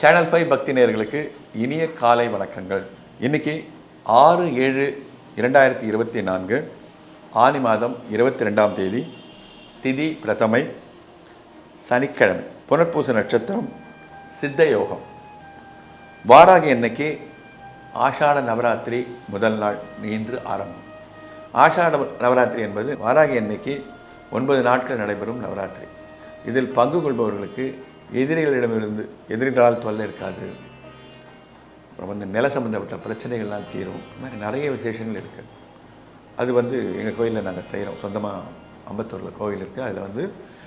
Channel five பக்தி நேர்களுக்கு இனிய காலை வணக்கங்கள். இன்னைக்கு ஆறு ஏழு இரண்டாயிரத்தி இருபத்தி நான்கு ஆனி மாதம் இருபத்தி ரெண்டாம் தேதி திதி பிரதமை சனிக்கிழமை புனர்பூச நட்சத்திரம் சித்த யோகம் வாராகி அன்னைக்கு ஆஷாட நவராத்திரி முதல் நாள் இன்று ஆரம்பம். ஆஷாட நவராத்திரி என்பது வாராகி அன்னைக்கு ஒன்பது நாட்கள் நடைபெறும் நவராத்திரி. இதில் பங்கு கொள்பவர்களுக்கு எதிரிகளிடமிருந்து எதிரிகளால் தொல்லை இருக்காது. அப்புறம் வந்து நில சம்மந்தப்பட்ட பிரச்சனைகள்லாம் தீரும். இது மாதிரி நிறைய விசேஷங்கள் இருக்குது அது வந்து எங்கள் கோயிலில் நாங்கள் செய்கிறோம் சொந்தமாக அம்பத்தூரில் கோயில் இருக்குது அதில் வந்து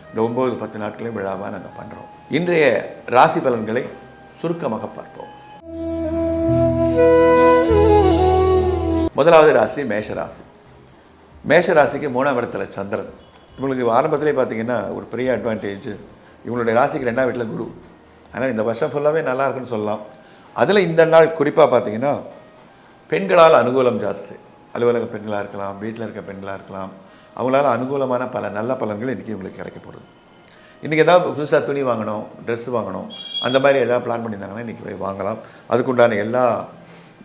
இந்த ஒம்பது பத்து நாட்களையும் விழாவாக நாங்கள் பண்ணுறோம் இன்றைய ராசி பலன்களை சுருக்கமாக பார்ப்போம். முதலாவது ராசி மேஷராசி. மேஷராசிக்கு மேஷ ராசிக்கு மூணாம் இடத்துல சந்திரன். இவங்களுக்கு ஆரம்பத்திலே பார்த்தீங்கன்னா ஒரு பெரிய அட்வான்டேஜ் இவங்களுடைய ராசிக்கு ரெண்டாம் வீட்டில் குரு. அதனால் இந்த வருஷம் ஃபுல்லாகவே நல்லா இருக்குன்னு சொல்லலாம். அதில் இந்த நாள் குறிப்பாக பார்த்தீங்கன்னா பெண்களால் அனுகூலம் ஜாஸ்தி. அலுவலக பெண்களாக இருக்கலாம் வீட்டில் இருக்க பெண்களாக இருக்கலாம் அவங்களால அனுகூலமான பல நல்ல பலன்கள் இன்றைக்கி இவங்களுக்கு கிடைக்க போகிறது இன்றைக்கி ஏதாவது புதுசாக துணி வாங்கணும் ட்ரெஸ் வாங்கணும் அந்த மாதிரி ஏதாவது பிளான் பண்ணியிருந்தாங்கன்னா இன்றைக்கி போய் வாங்கலாம். அதுக்குண்டான எல்லா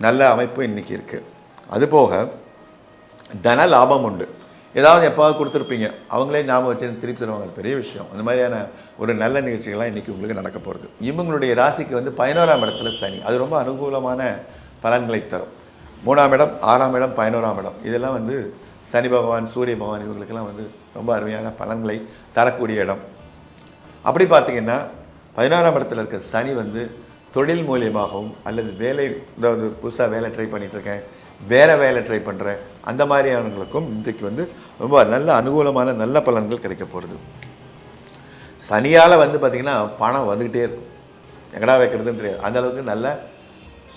நல்ல அமைப்பும் இன்றைக்கி இருக்குது அதுபோக தன லாபம் உண்டு. ஏதாவது எப்போவாது கொடுத்துருப்பீங்க அவங்களே ஞாபகம் வச்சு திருப்பி தருவாங்க. பெரிய விஷயம். அந்த மாதிரியான ஒரு நல்ல நிகழ்ச்சிகள்லாம் இன்றைக்கி உங்களுக்கு நடக்க போகிறது இவங்களுடைய ராசிக்கு வந்து பதினோராம் இடத்துல சனி. அது ரொம்ப அனுகூலமான பலன்களை தரும். மூணாம் இடம் ஆறாம் இடம் பதினோராம் இடம். இதெல்லாம் வந்து சனி பகவான் சூரிய பகவான் இவங்களுக்கெல்லாம் வந்து ரொம்ப அருமையான பலன்களை தரக்கூடிய இடம். அப்படி பார்த்தீங்கன்னா பதினாறாம் இடத்துல இருக்க சனி வந்து தொழில் மூலியமாகவும் அல்லது வேலை அதாவது புதுசாக வேலை ட்ரை பண்ணிகிட்ருக்கேன் இருக்கேன் வேலை ட்ரை பண்ணுறேன் அந்த மாதிரியானவங்களுக்கும் இன்றைக்கு வந்து ரொம்ப நல்ல அனுகூலமான நல்ல பலன்கள் கிடைக்க போகிறது. சனியால் வந்து பார்த்திங்கன்னா பணம் வந்துக்கிட்டே இருக்கும். எங்கடா வைக்கிறதுன்னு தெரியாது. அந்த அளவுக்கு நல்ல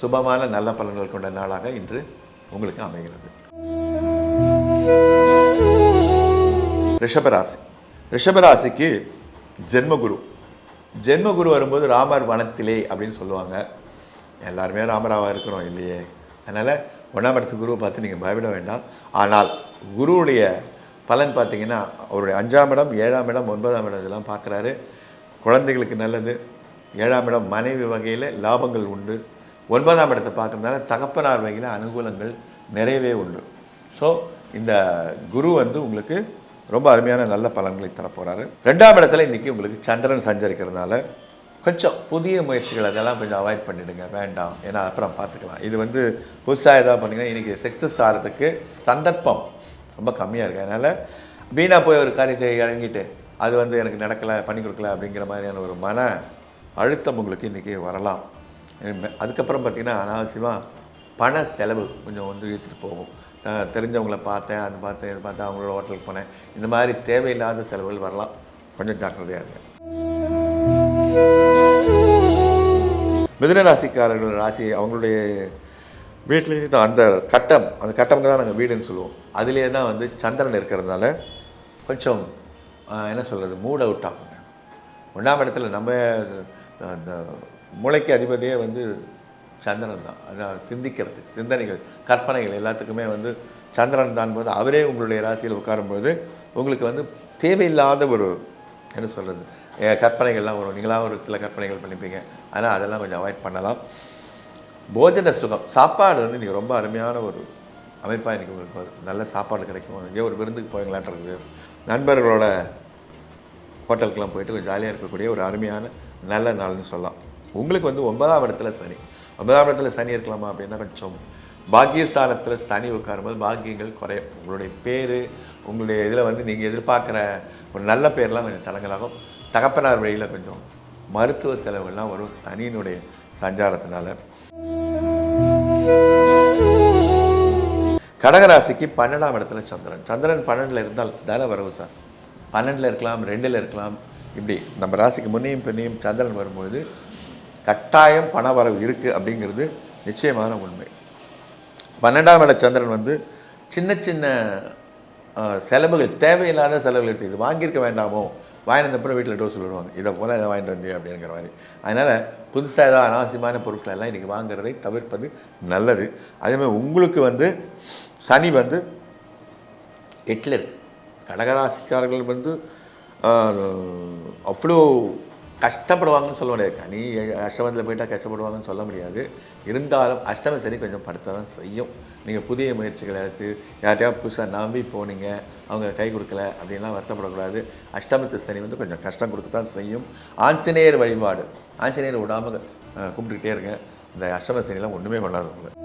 சுபமான நல்ல பலன்கள் கொண்ட நாளாக இன்று உங்களுக்கு அமைகிறது. ரிஷபராசி. ரிஷபராசிக்கு ஜென்மகுரு. ஜென்மகுரு வரும்போது ராமர் வனத்திலே அப்படின்னு சொல்லுவாங்க. எல்லாருமே ராமராவாக இருக்கிறோம் இல்லையே. அதனால் ஒன்றாம் இடத்து குருவை பார்த்து நீங்கள் பயப்பட வேண்டாம். ஆனால் குருவுடைய பலன் பார்த்தீங்கன்னா அவருடைய அஞ்சாம் இடம் ஏழாம் இடம் ஒன்பதாம் இடம் இதெல்லாம் பார்க்குறாரு. குழந்தைகளுக்கு நல்லது. ஏழாம் இடம் மனைவி வகையில் லாபங்கள் உண்டு. ஒன்பதாம் இடத்தை பார்க்குறதுனால தகப்பனார் வகையில் அனுகூலங்கள் நிறையவே உண்டு. ஸோ இந்த குரு வந்து உங்களுக்கு ரொம்ப அருமையான நல்ல பலன்களை தரப்போகிறாரு ரெண்டாம் இடத்துல இன்றைக்கி உங்களுக்கு சந்திரன் சஞ்சரிக்கிறதுனால கொஞ்சம் புதிய முயற்சிகள் அதெல்லாம் கொஞ்சம் அவாய்ட் பண்ணிடுங்க. வேண்டாம். ஏன்னா அப்புறம் பார்த்துக்கலாம். இது வந்து புதுசாக எதாவது பண்ணிங்கன்னா இன்றைக்கி சக்ஸஸ் ஆகிறதுக்கு சந்தர்ப்பம் ரொம்ப கம்மியாக இருக்குது அதனால் வீணாக போய் ஒரு காரியத்தை இறங்கிட்டு அது வந்து எனக்கு நடக்கலை பண்ணி கொடுக்கல அப்படிங்கிற மாதிரியான ஒரு மன அழுத்தம் உங்களுக்கு இன்றைக்கி வரலாம். அதுக்கப்புறம் பார்த்திங்கன்னா அனாவசியமாக பண செலவு கொஞ்சம் வந்து இழுத்துட்டு போகும். தெரிஞ்சவங்களை பார்த்தேன் அது பார்த்தேன் இது பார்த்தேன் அவங்களோட ஹோட்டலுக்கு போனேன். இந்த மாதிரி தேவையில்லாத செலவுகள் வரலாம். கொஞ்சம் ஜாக்கிரதையாக இருக்குது மிதுன ராசிக்காரர்கள் ராசி அவங்களுடைய வீட்லேயே தான் அந்த கட்டம் அந்த கட்டம்ங்க தான் நாங்கள் வீடுன்னு சொல்லுவோம். அதுலேயே தான் வந்து சந்திரன் இருக்கிறதுனால கொஞ்சம் என்ன சொல்கிறது மூட் அவுட் ஆகுங்க. ஒன்றாம் இடத்துல நம்ம அந்த மூளைக்கு அதிபதியே வந்து சந்திரன் தான். அதான் சிந்திக்கிறது சிந்தனைகள் கற்பனைகள் எல்லாத்துக்குமே வந்து சந்திரன் தான் போது அவரே உங்களுடைய ராசியில் உட்காரும்போது உங்களுக்கு வந்து தேவையில்லாத ஒரு என்ன சொல்கிறது கற்பனைகள்லாம் வரும். நீங்களாம் ஒரு சில கற்பனைகள் பண்ணிப்பீங்க. ஆனால் அதெல்லாம் கொஞ்சம் அவாய்ட் பண்ணலாம். போஜன சுகம். சாப்பாடு வந்து நீங்கள் ரொம்ப அருமையான ஒரு அமைப்பாக இன்றைக்கி உங்களுக்கு நல்ல சாப்பாடு கிடைக்கும். எங்கேயோ ஒரு விருந்துக்கு போய்ங்களான் நண்பர்களோட ஹோட்டலுக்கெல்லாம் போயிட்டு கொஞ்சம் ஜாலியாக இருக்கக்கூடிய ஒரு அருமையான நல்ல நாள்னு சொல்லலாம். உங்களுக்கு வந்து ஒன்பதாம் இடத்துல சனி. ஒன்பதாம் இடத்துல சனி இருக்கலாமா அப்படின்னா கொஞ்சம் பாக்கியஸ்தானத்தில் சனி உட்காரும்போது பாக்கியங்கள் குறையும். உங்களுடைய பேர் உங்களுடைய இதில் வந்து நீங்கள் எதிர்பார்க்குற ஒரு நல்ல பேர்லாம் கொஞ்சம் தடங்கலாகும். தகப்பனார் வழியில் கொஞ்சம் மருத்துவ செலவுகள்லாம் வரும் சனியினுடைய சஞ்சாரத்தினால. கடகராசிக்கு பன்னெண்டாம் இடத்துல சந்திரன். சந்திரன் பன்னெண்டில் இருந்தால் தன வரவு சார். பன்னெண்டில் இருக்கலாம் ரெண்டில் இருக்கலாம். இப்படி நம்ம ராசிக்கு முன்னையும் பின்னையும் சந்திரன் வரும்பொழுது கட்டாயம் பண வரவு இருக்குது அப்படிங்கிறது நிச்சயமான உண்மை. பன்னெண்டாம் இட சந்திரன் வந்து சின்ன சின்ன செலவுகள் தேவையில்லாத செலவுகள் இது வாங்கியிருக்க வேண்டாமோ? வாங்கிட்டு அப்புறம் வீட்டில் டோஸ் சொல்லிடுவாங்க. இதை போல் இதை வாங்கிட்டு வந்து அப்படிங்கிற மாதிரி. அதனால் புதுசாக ஏதாவது அனாவசியமான பொருட்கள் எல்லாம் இன்றைக்கி வாங்குறதை தவிர்ப்பது நல்லது. அதேமாதிரி உங்களுக்கு வந்து சனி வந்து எட்டில் இருக்குது கடகராசிக்காரர்கள் வந்து அவ்வளோ கஷ்டப்படுவாங்கன்னு சொல்ல முடியாது. கனி அஷ்டமத்தில் போயிட்டால் கஷ்டப்படுவாங்கன்னு சொல்ல முடியாது. இருந்தாலும் அஷ்டம சரி கொஞ்சம் படுத்த தான் செய்யும். நீங்கள் புதிய முயற்சிகளை எடுத்து யார்ட்டையா புதுசாக நம்பி போனீங்க அவங்க கை கொடுக்கல அப்படின்லாம் வருத்தப்படக்கூடாது. அஷ்டமத்து சனி வந்து கொஞ்சம் கஷ்டம் கொடுக்க தான் செய்யும். ஆஞ்சநேயர் வழிபாடு. ஆஞ்சநேயர் விடாமல் கும்பிட்டுக்கிட்டே இருங்க. இந்த அஷ்டம சனிலாம் ஒன்றுமே பண்ணாது உங்களுக்கு.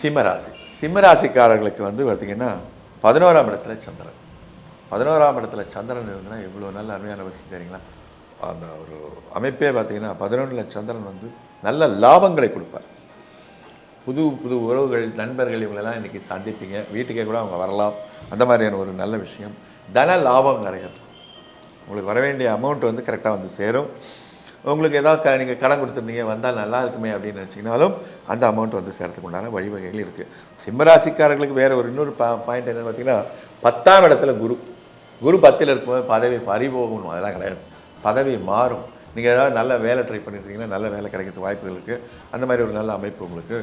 சிம்மராசி. சிம்மராசிக்காரர்களுக்கு வந்து பார்த்திங்கன்னா பதினோராம் இடத்துல சந்திரன். பதினோராம் இடத்துல சந்திரன் இருந்ததுன்னா இவ்வளோ நல்ல அருமையான விஷயம் தெரியுங்களா? அந்த ஒரு அமைப்பே பார்த்தீங்கன்னா பதினொன்றில் சந்திரன் வந்து நல்ல லாபங்களை கொடுப்பார். புது புது உறவுகள் நண்பர்கள் இவங்களெல்லாம் இன்றைக்கி சந்திப்பீங்க. வீட்டுக்கே கூட அவங்க வரலாம். அந்த மாதிரியான ஒரு நல்ல விஷயம். தன லாபம் நிறைய உங்களுக்கு வர வேண்டிய அமௌண்ட் வந்து கரெக்டாக வந்து சேரும். உங்களுக்கு ஏதாவது க நீங்கள் கடன் கொடுத்துருந்தீங்க வந்தால் நல்லா இருக்குமே அப்படின்னு நினச்சிங்கனாலும் அந்த அமௌண்ட் வந்து சேரத்துக்கு உண்டான வழிவகைகள் இருக்குது சிம்மராசிக்காரர்களுக்கு வேறு ஒரு இன்னொரு பா பாயிண்ட் என்னென்னு பார்த்தீங்கன்னா பத்தாம் இடத்துல குரு. குரு பத்தில் இருக்கும்போது பதவி பறிபோகணும் அதெல்லாம் கிடையாது. பதவி மாறும். நீங்கள் ஏதாவது நல்ல வேலை ட்ரை பண்ணியிருந்தீங்கன்னா நல்ல வேலை கிடைக்கிறதுக்கு வாய்ப்புகள் இருக்குது அந்த மாதிரி ஒரு நல்ல அமைப்பு உங்களுக்கு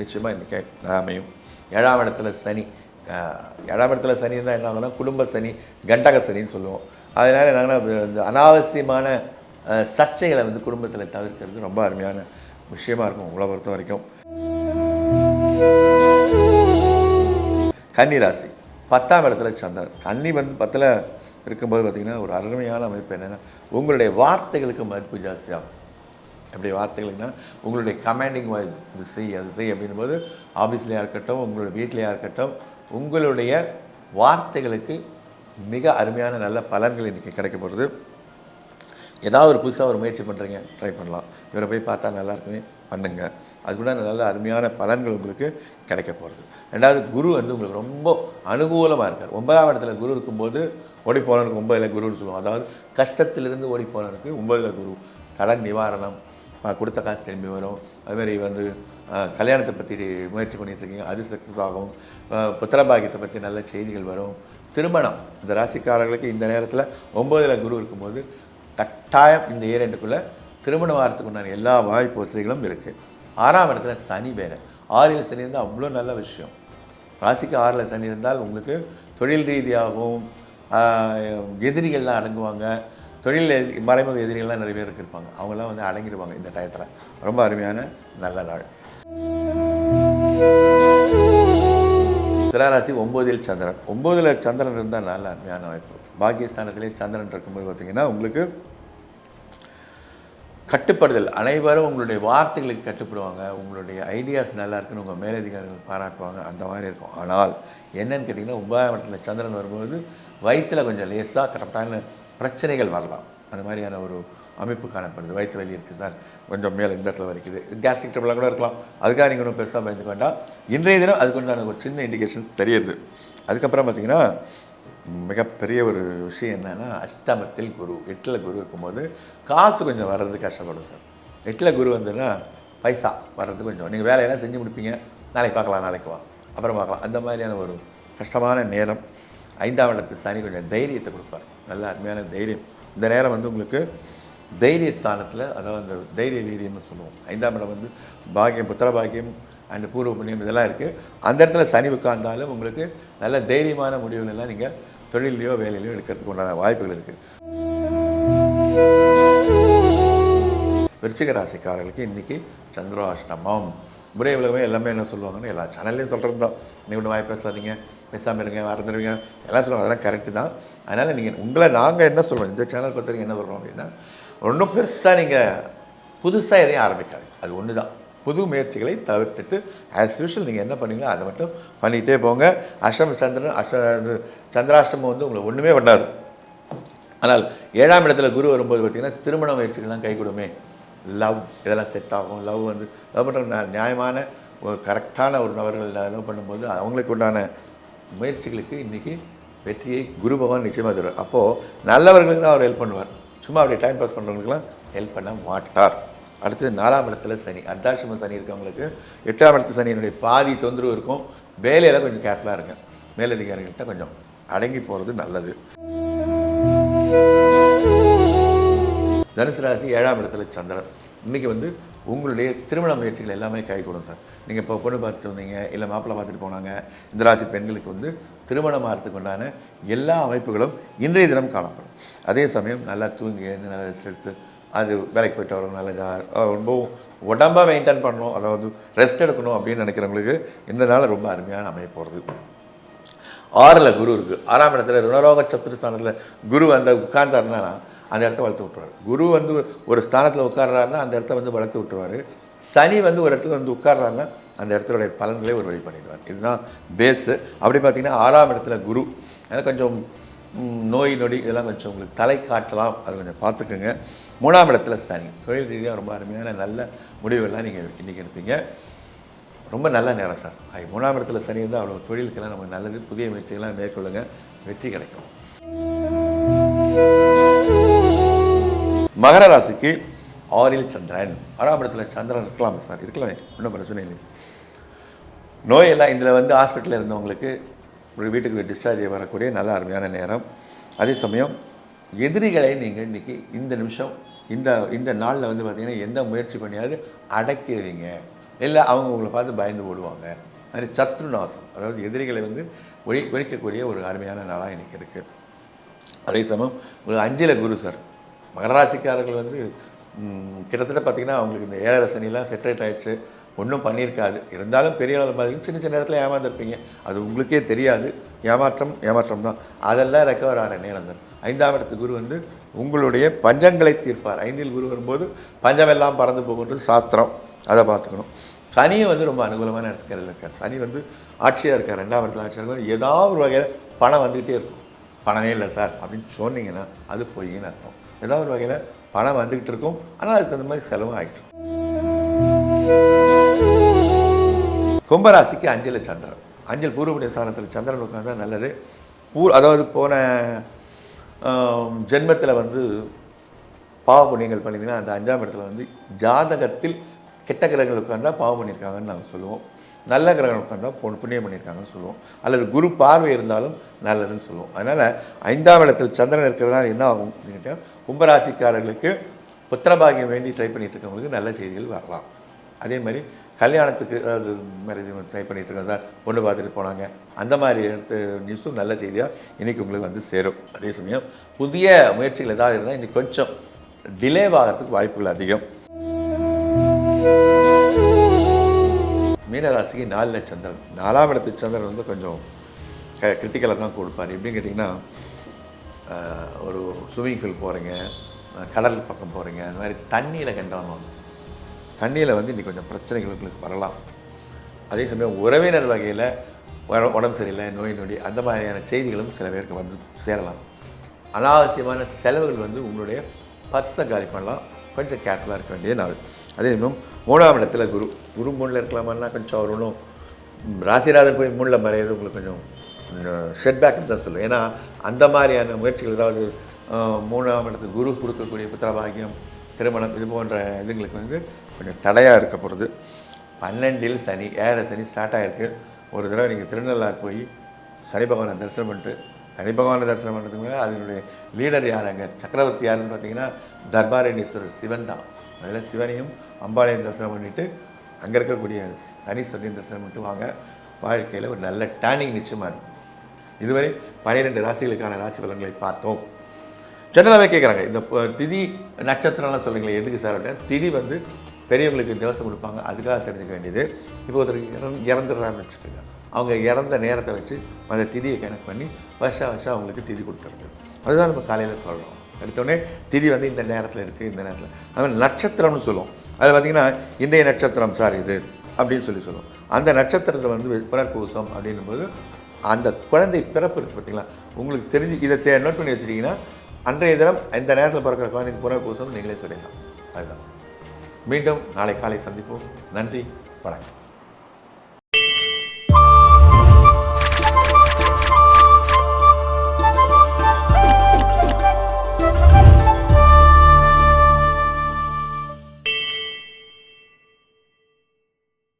நிச்சயமாக இன்றைக்கி அமையும். ஏழாம் இடத்துல சனி. ஏழாம் இடத்துல சனி இருந்தால் என்ன ஆகும்னா குடும்ப சனி கண்டக சனின்னு சொல்லுவோம். அதனால் என்னங்கன்னா இந்த அனாவசியமான சர்ச்சைகளை வந்து குடும்பத்தில் தவிர்க்கிறது ரொம்ப அருமையான விஷயமா இருக்கும் உங்களை பொறுத்த வரைக்கும். கன்னிராசி. பத்தாம் இடத்துல சந்திரன் கன்னி வந்து பத்தில் இருக்கும்போது பார்த்திங்கன்னா ஒரு அருமையான அமைப்பு என்னென்னா உங்களுடைய வார்த்தைகளுக்கு மதிப்பு ஜாஸ்தியாகும். அப்படி வார்த்தைகளுக்குன்னா உங்களுடைய கமாண்டிங் வாய்ஸ் இது செய் அது செய் அப்படின்போது ஆஃபீஸ்லையாக இருக்கட்டும் உங்களுடைய வீட்லையாக இருக்கட்டும் உங்களுடைய வார்த்தைகளுக்கு மிக அருமையான நல்ல பலன்கள் இன்றைக்கி கிடைக்க போகிறது ஏதாவது ஒரு புதுசாக ஒரு முயற்சி பண்ணுறீங்க ட்ரை பண்ணலாம். இவரை போய் பார்த்தா நல்லா இருக்குமே பண்ணுங்க. அதுக்குள்ள நல்ல அருமையான பலன்கள் உங்களுக்கு கிடைக்க போகிறது ரெண்டாவது குரு வந்து உங்களுக்கு ரொம்ப அனுகூலமாக இருக்கார். ஒன்பதாம் இடத்துல குரு இருக்கும்போது ஓடி போனவனுக்கு ஒன்பதில் குருன்னு சொல்லுவோம் அதாவது கஷ்டத்திலிருந்து ஓடி போனவனுக்கு ஒன்பதில் குரு. கடன் நிவாரணம் கொடுத்த காசு திரும்பி வரும். அதுமாரி வந்து கல்யாணத்தை பற்றி முயற்சி பண்ணிட்டு இருக்கீங்க. அது சக்ஸஸ் ஆகும். புத்திரபாகியத்தை பற்றி நல்ல செய்திகள் வரும். திருமணம் இந்த ராசிக்காரர்களுக்கு இந்த நேரத்தில் ஒம்பதில் குரு இருக்கும்போது கட்டாயம் இந்த ஏரெண்டுக்குள்ளே திருமணம் வாரத்துக்கு உண்டான எல்லா வாய்ப்பு வசதிகளும் இருக்குது ஆறாம் இடத்துல சனி வேறு ஆறில் சனி இருந்தால் அவ்வளோ நல்ல விஷயம். ராசிக்கு ஆறில் சனி இருந்தால் உங்களுக்கு தொழில் ரீதியாகவும் எதிரிகள்லாம் அடங்குவாங்க. தொழில் மறைமுக எதிரிகள்லாம் நிறைய பேர் இருப்பாங்க அவங்கெல்லாம் வந்து அடங்கிடுவாங்க இந்த டயத்தில். ரொம்ப அருமையான நல்ல நாள். துளாராசி ஒம்போதில் சந்திரன். ஒம்போதில் சந்திரன் இருந்தால் நல்ல அருமையான வாய்ப்பு. பாக்கியஸ்தானத்திலே சந்திரன் இருக்கும்போது பார்த்தீங்கன்னா உங்களுக்கு கட்டுப்படுதல். அனைவரும் உங்களுடைய வார்த்தைகளுக்கு கட்டுப்படுவாங்க. உங்களுடைய ஐடியாஸ் நல்லா இருக்குன்னு உங்கள் மேலதிகாரிகள் பாராட்டுவாங்க. அந்த மாதிரி இருக்கும். ஆனால் என்னன்னு கேட்டிங்கன்னா ஒன்பதாம் இடத்துல சந்திரன் வரும்போது வயிற்றில் கொஞ்சம் லேசாக கரெக்டான பிரச்சனைகள் வரலாம். அந்த மாதிரியான ஒரு அமைப்பு காணப்படுது. வயிற்று வலி இருக்குது சார். கொஞ்சம் மேலே இந்த இடத்துல வலிக்குது. கேஸ்ட்ரிக் ட்ரபிளாக கூட இருக்கலாம். அதுக்காக நீங்கள் ஒன்றும் பெருசாக பயந்துக்க வேண்டாம். இன்றைய தினம் அதுக்கு உண்டான ஒரு சின்ன இண்டிகேஷன்ஸ் தெரியுது அதுக்கப்புறம் பார்த்தீங்கன்னா மிகப்பெரிய ஒரு விஷயம் என்னன்னா அஷ்டமத்தில் குரு எட்டில் குரு இருக்கும்போது காசு கொஞ்சம் வர்றது கஷ்டப்படும் சார். எட்டில் குரு வந்துன்னா பைசா வர்றது கொஞ்சம். நீங்கள் வேலையெல்லாம் செஞ்சு முடிப்பீங்க. நாளைக்கு பார்க்கலாம் நாளைக்கு வா. அப்புறம் பார்க்கலாம். அந்த மாதிரியான ஒரு கஷ்டமான நேரம். ஐந்தாம் இடத்து சனி கொஞ்சம் தைரியத்தை கொடுப்பார். நல்ல அருமையான தைரியம். இந்த நேரம் வந்து உங்களுக்கு தைரிய ஸ்தானத்தில் அதாவது அந்த தைரிய வீரியம்னு சொல்லுவோம். ஐந்தாம் இடம் வந்து பாக்கியம் புத்திர பாக்கியம் அண்டு பூர்வ புண்ணியம் இதெல்லாம் இருக்குது அந்த இடத்துல சனி உட்கார்ந்தாலும் உங்களுக்கு நல்ல தைரியமான முடிவுகளெல்லாம் நீங்கள் தொழிலையோ வேலையிலையோ எடுக்கிறதுக்கு உண்டான வாய்ப்புகள் இருக்குது விருச்சிக ராசிக்காரர்களுக்கு இன்றைக்கி சந்திராஷ்டமம். முறை உலகமே எல்லாமே என்ன சொல்லுவாங்கன்னு எல்லா சேனல்லையும் சொல்கிறது தான் நீங்கள் ஒன்று வாய் பேசாதீங்க. பேசாமல் இருங்க மறந்துடுவீங்க எல்லாம் சொல்லுவாங்க. அதெல்லாம் கரெக்டு தான். அதனால் நீங்கள் உங்களை நாங்கள் என்ன சொல்கிறோம் இந்த சேனல் பற்றி என்ன சொல்கிறோம் அப்படின்னா ஒன்றும் பெருசாக நீங்கள் புதுசாக எதையும் ஆரம்பிக்காது அது ஒன்று தான் புது முயற்சிகளை தவிர்த்துட்டு ஆஸ் யூஷுவல் நீங்கள் என்ன பண்ணீங்களோ அதை மட்டும் பண்ணிகிட்டே போங்க. அஷ்டம சந்திரன் அஷ்ட சந்திராஷ்டமம் வந்து உங்களை ஒன்றுமே பண்ணாது. ஆனால் ஏழாம் இடத்துல குரு வரும்போது பார்த்தீங்கன்னா திருமண முயற்சிகள்லாம் கைகூடுமே. லவ் இதெல்லாம் செட் ஆகும். லவ் வந்து லவ் பண்ணுற நியாயமான ஒரு கரெக்டான ஒரு நபர்கள் லவ் பண்ணும்போது அவங்களுக்கு உண்டான முயற்சிகளுக்கு இன்றைக்கி வெற்றியை குரு பகவான் நிச்சயமாக தருவார். அப்போது நல்லவர்களுக்கு தான் அவர் ஹெல்ப் பண்ணுவார். சும்மா அப்படியே டைம் பாஸ் பண்ணுறவங்களுக்குலாம் ஹெல்ப் பண்ண மாட்டார். அடுத்தது நாலாம் இடத்துல சனி. அர்த்தாட்சம சனி இருக்கவங்களுக்கு எட்டாம் இடத்து சனியினுடைய பாதி தொந்தரவு இருக்கும். வேலையில் கொஞ்சம் கேர்ஃபுல்லாக இருங்க. மேலதிகாரிகள்கிட்ட கொஞ்சம் அடங்கி போகிறது நல்லது. தனுசு ராசி ஏழாம் இடத்துல சந்திரன். இன்றைக்கி வந்து உங்களுடைய திருமண முயற்சிகள் எல்லாமே கை சார். நீங்கள் இப்போ பொண்ணு பார்த்துட்டு வந்தீங்க இல்லை மாப்பிள்ளை பார்த்துட்டு போனாங்க இந்த ராசி பெண்களுக்கு வந்து திருமணம் ஆகிறதுக்கு உண்டான எல்லா அமைப்புகளும் இன்றைய தினம் காணப்படும். அதே சமயம் நல்லா தூங்கி எழுந்து நல்லா ரெஸ்ட் எடுத்து அது வேலைக்கு போயிட்டு வரவங்க நல்லா ரொம்பவும் உடம்பாக மெயின்டைன் பண்ணணும் அதாவது ரெஸ்ட் எடுக்கணும் அப்படின்னு நினைக்கிறவங்களுக்கு இந்த நாள் ரொம்ப அருமையான அமைய போகிறது ஆறில் குரு இருக்குது ஆறாம் இடத்துல ருணரோக சத்துருஸ்தானத்தில் குரு அந்த உட்கார்ந்தாருன்னா அந்த இடத்த வளர்த்து விட்டுருவார். குரு வந்து ஒரு ஸ்தானத்தில் உட்கார்றாருன்னா அந்த இடத்த வந்து வளர்த்து விட்டுருவார். சனி வந்து ஒரு இடத்துல வந்து உட்கார்றாருன்னா அந்த இடத்துடைய பலன்களை ஒரு வழி பண்ணிடுவார். இதுதான் பேஸு அப்படி பார்த்திங்கன்னா ஆறாம் இடத்துல குரு. ஏன்னா கொஞ்சம் நோய் நொடி இதெல்லாம் கொஞ்சம் உங்களுக்கு தலை காட்டலாம். அது கொஞ்சம் பார்த்துக்கோங்க. மூணாம் இடத்துல சனி. தொழில் ரீதியாக ரொம்ப அருமையான நல்ல முடிவுகள்லாம் நீங்கள் இன்றைக்கி எடுப்பீங்க. ரொம்ப நல்ல நேரம் சார். ஐ மூணாம் இடத்துல சனி வந்து அவ்வளோ தொழிலுக்கெல்லாம் நமக்கு நல்லது. புதிய முயற்சிகள்லாம் மேற்கொள்ளுங்க. வெற்றி கிடைக்கும். மகர ராசிக்கு ஆறில் சந்திரன். ஆறாம் இடத்துல சந்திரன் இருக்கலாம் சார். இருக்கலாம். ஒன்றும் பிரச்சனை இல்லை. நோயெல்லாம் இதில் வந்து ஹாஸ்பிட்டலில் இருந்தவங்களுக்கு ஒரு வீட்டுக்கு டிஸ்சார்ஜ் வரக்கூடிய நல்ல அருமையான நேரம். அதே சமயம் எதிரிகளை நீங்கள் இன்றைக்கி இந்த நிமிஷம் இந்த இந்த நாளில் வந்து பார்த்திங்கன்னா எந்த முயற்சி பண்ணியாவது அடக்கிடுவீங்க இல்லை அவங்க உங்களை பார்த்து பயந்து ஓடுவாங்க. அது சத்ருநாசம் அதாவது எதிரிகளை வந்து ஒழி ஒழிக்கக்கூடிய ஒரு அருமையான நாளாக இன்றைக்கி இருக்குது அதே சமயம் ஒரு அஞ்சில குரு சார் மகராசிக்காரர்கள் வந்து கிட்டத்தட்ட பார்த்திங்கன்னா அவங்களுக்கு இந்த ஏழரை சனிலாம் செட்டரேட் ஆயிடுச்சு. ஒன்றும் பண்ணியிருக்காது. இருந்தாலும் பெரிய அளவில் பார்த்தீங்கன்னா சின்ன சின்ன இடத்துல ஏமாந்துருப்பீங்க. அது உங்களுக்கே தெரியாது. ஏமாற்றம் ஏமாற்றம் தான். அதெல்லாம் ரெக்கவர் ஆகிற நேரம் சார் ஐந்தாம் இடத்து குரு வந்து உங்களுடைய பஞ்சங்களை தீர்ப்பார். ஐந்தில் குரு வரும்போது பஞ்சமெல்லாம் பறந்து போகுன்றது சாஸ்திரம். அதை பார்த்துக்கணும். சனியும் வந்து ரொம்ப அனுகூலமான இடத்துல இருக்கார். சனி வந்து ஆட்சியாக இருக்கார். ரெண்டாம் இடத்துல ஆட்சியாக இருக்கும் ஏதாவது ஒரு வகையில் பணம் வந்துக்கிட்டே இருக்கும். பணமே இல்லை சார் அப்படின்னு சொன்னீங்கன்னா அது பொய்ன்னு அர்த்தம். ஏதாவது ஒரு வகையில் பணம் வந்துக்கிட்டு இருக்கும். ஆனால் அதுக்கு தகுந்த மாதிரி செலவும் ஆகிட்டு இருக்கும். கும்பராசிக்கு அஞ்சல சந்திரன். அஞ்சல் பூர்வபுண்ணிய ஸ்தானத்தில் சந்திரன் உட்காந்தா நல்லது. பூ அதாவது போன ஜென்மத்தில் வந்து பாவ புண்ணியங்கள் அந்த அஞ்சாம் இடத்துல வந்து ஜாதகத்தில் கெட்ட கிரகங்கள் உட்காந்தா பாவம் பண்ணியிருக்காங்கன்னு நாங்கள் சொல்லுவோம். நல்ல கிரகங்கள் உட்காந்தா பொ புண்ணியம் பண்ணியிருக்காங்கன்னு சொல்லுவோம். அல்லது குரு பார்வை இருந்தாலும் நல்லதுன்னு சொல்லுவோம். அதனால் ஐந்தாம் இடத்தில் சந்திரன் இருக்கிறதுனால என்ன ஆகும் அப்படின்னு கேட்டால் கும்பராசிக்காரர்களுக்கு புத்திரபாகியம் வேண்டி ட்ரை பண்ணிட்டு இருக்கவங்களுக்கு நல்ல செய்திகள் வரலாம். அதே மாதிரி கல்யாணத்துக்கு அது மாதிரி ட்ரை பண்ணிட்டு இருக்கோம் சார். பொண்ணு பார்த்துட்டு போனாங்க. அந்த மாதிரி எடுத்து நியூஸும் நல்ல செய்தியாக இன்றைக்கி உங்களுக்கு வந்து சேரும். அதே சமயம் புதிய முயற்சிகள் ஏதாவது இருந்தால் இன்னைக்கு கொஞ்சம் டிலே ஆகிறதுக்கு வாய்ப்புகள் அதிகம். மீனராசிக்கு நாலில் சந்திரன் நாலாம் இடத்து சந்திரன் வந்து கொஞ்சம் க கிரிட்டிக்கலாக தான் கொடுப்பார். எப்படின்னு கேட்டிங்கன்னா ஒரு ஸ்விம்மிங் பூல் போகிறீங்க கடல் பக்கம் போகிறீங்க அந்த மாதிரி தண்ணியில் கண்டவங்க தண்ணியில் வந்து இன்றைக்கி கொஞ்சம் பிரச்சனைகள் உங்களுக்கு வரலாம். அதே சமயம் உறவினர் வகையில் உடம்பு சரியில்லை நோய் நொடி அந்த மாதிரியான செய்திகளும் சில பேருக்கு வந்து சேரலாம். அனாவசியமான செலவுகள் வந்து உங்களுடைய பர்ஸை காலி பண்ணலாம். கொஞ்சம் கேர்ஃபுல்லாக இருக்க வேண்டிய நாள். அதே சமயம் மூணாம் இடத்துல குரு குரு மூணில் இருக்கலாமான்னா கொஞ்சம் அவர் ஒன்றும் ராசிநாதன் போய் மூணில் மறையிறது உங்களுக்கு கொஞ்சம் ஷெட்பேக்னு தான் சொல்லுவேன். ஏன்னா அந்த மாதிரியான முயற்சிகள் ஏதாவது மூணாம் இடத்துக்கு குரு கொடுக்கக்கூடிய புத்திரபாகியம் திருமணம் இது போன்ற இதுங்களுக்கு வந்து கொஞ்சம் தடையாக இருக்க போகிறது பன்னெண்டில் சனி ஏழை சனி ஸ்டார்ட் ஆகிருக்கு ஒரு தடவை நீங்கள் திருநள்ளார் போய் சனி பகவானை தரிசனம் பண்ணிட்டு சனி பகவானை தரிசனம் பண்ணுறதுக்கு அதனுடைய லீடர் யார் அங்கே? சக்கரவர்த்தி யாருன்னு பார்த்தீங்கன்னா தர்பாரணீஸ்வரர் சிவன் தான். அதில் சிவனையும் அம்பாளையும் தரிசனம் பண்ணிவிட்டு அங்கே இருக்கக்கூடிய சனீஸ்வரனையும் தரிசனம் பண்ணிட்டு வாங்க. வாழ்க்கையில் ஒரு நல்ல டேனிங் நிச்சயமாக இருக்கும். இதுவரை பன்னிரெண்டு ராசிகளுக்கான ராசி பலன்களை பார்த்தோம். ஜெனரலாகவே கேட்குறாங்க இந்த திதி நட்சத்திரம்லாம் சொல்கிறீங்களே எதுக்கு சார் அப்படின்னா திதி வந்து பெரியவங்களுக்கு திவசம் கொடுப்பாங்க. அதுக்காக தெரிஞ்சுக்க வேண்டியது. இப்போ ஒருத்தர் இறந் இறந்துடுறான்னு வச்சுக்கோங்க. அவங்க இறந்த நேரத்தை வச்சு அந்த திதியை கணக்கு பண்ணி வருஷா வருஷம் அவங்களுக்கு திதி கொடுத்துருக்கு அதுதான் நம்ம காலையில் சொல்கிறோம் எடுத்தோடனே திதி வந்து இந்த நேரத்தில் இருக்குது இந்த நேரத்தில். அதுமாதிரி நட்சத்திரம்னு சொல்லுவோம். அது பார்த்திங்கன்னா இன்றைய நட்சத்திரம் சார் இது அப்படின்னு சொல்லி சொல்லுவோம். அந்த நட்சத்திரத்தை வந்து புனர்பூசம் அப்படின்னும்போது அந்த குழந்தை பிறப்பு இருக்குது பார்த்தீங்களா உங்களுக்கு தெரிஞ்சு இதை தே நோட் பண்ணி வச்சிட்டிங்கன்னா அன்றைய தினம் இந்த நேரத்தில் பிறக்கிற குழந்தைக்கு புனர்பூசம் நீங்களே சொல்லிடலாம். அதுதான். மீண்டும் நாளை காலை சந்திப்போம். நன்றி வணக்கம்.